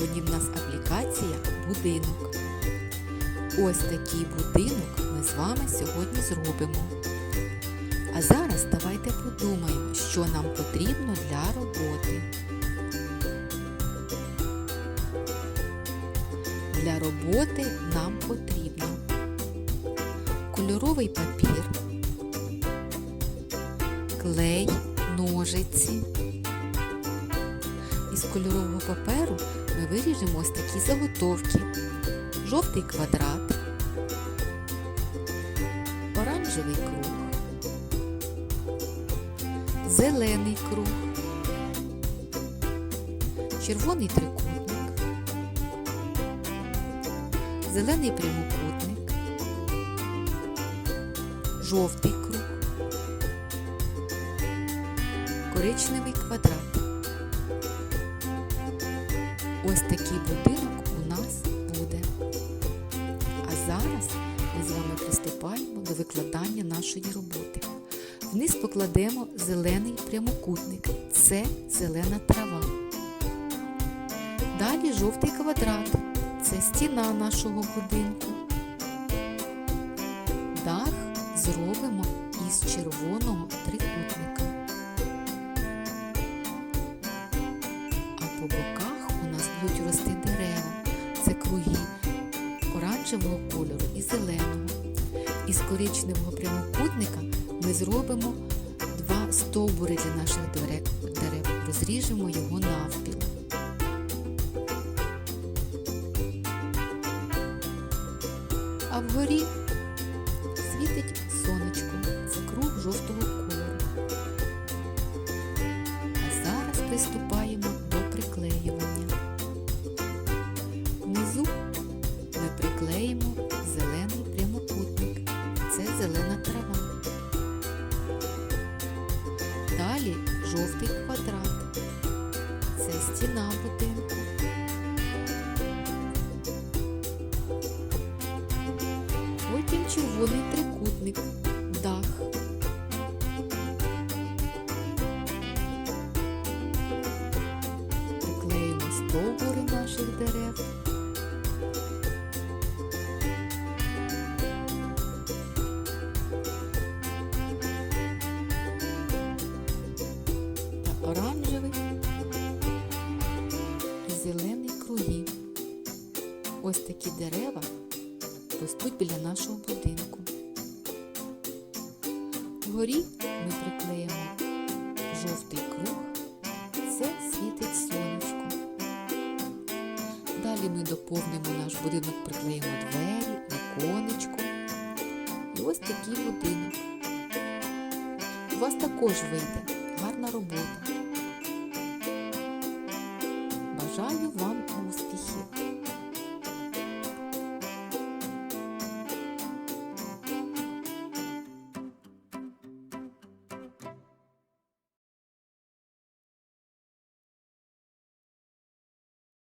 Сьогодні в нас аплікація будинок. Ось такий будинок ми з вами сьогодні зробимо. А зараз давайте подумаємо, що нам потрібно для роботи. Для роботи нам потрібно кольоровий папір, клей, ножиці. Із кольорового паперу ми виріжемо ось такі заготовки. Жовтий квадрат, оранжевий круг, зелений круг, червоний трикутник, зелений прямокутник, жовтий круг, коричневий квадрат. Ось такий будинок у нас буде. А зараз ми з вами приступаємо до викладання нашої роботи. Вниз покладемо зелений прямокутник. Це зелена трава. Далі жовтий квадрат. Це стіна нашого будинку. Дах зробимо із червоного трикутника. А по боках оранжевого кольору і зеленого. Із коричневого прямокутника ми зробимо два стовбури для наших дерев. Розріжемо його навпіл. А вгорі світить сонечко. Це круг жовтого кольору. А зараз приступаємо жовтий квадрат. Це стіна будинку. Потім червоний трикутник. Дах. Приклеїмо стовбури наших дерев. Оранжевий і зелений круги. Ось такі дерева ростуть біля нашого будинку. Вгорі ми приклеїмо жовтий круг, це світить сонечко. Далі ми доповнимо наш будинок, приклеїмо двері, віконечко. І ось такий будинок. У вас також вийде гарна робота. Бажаю вам успіхів!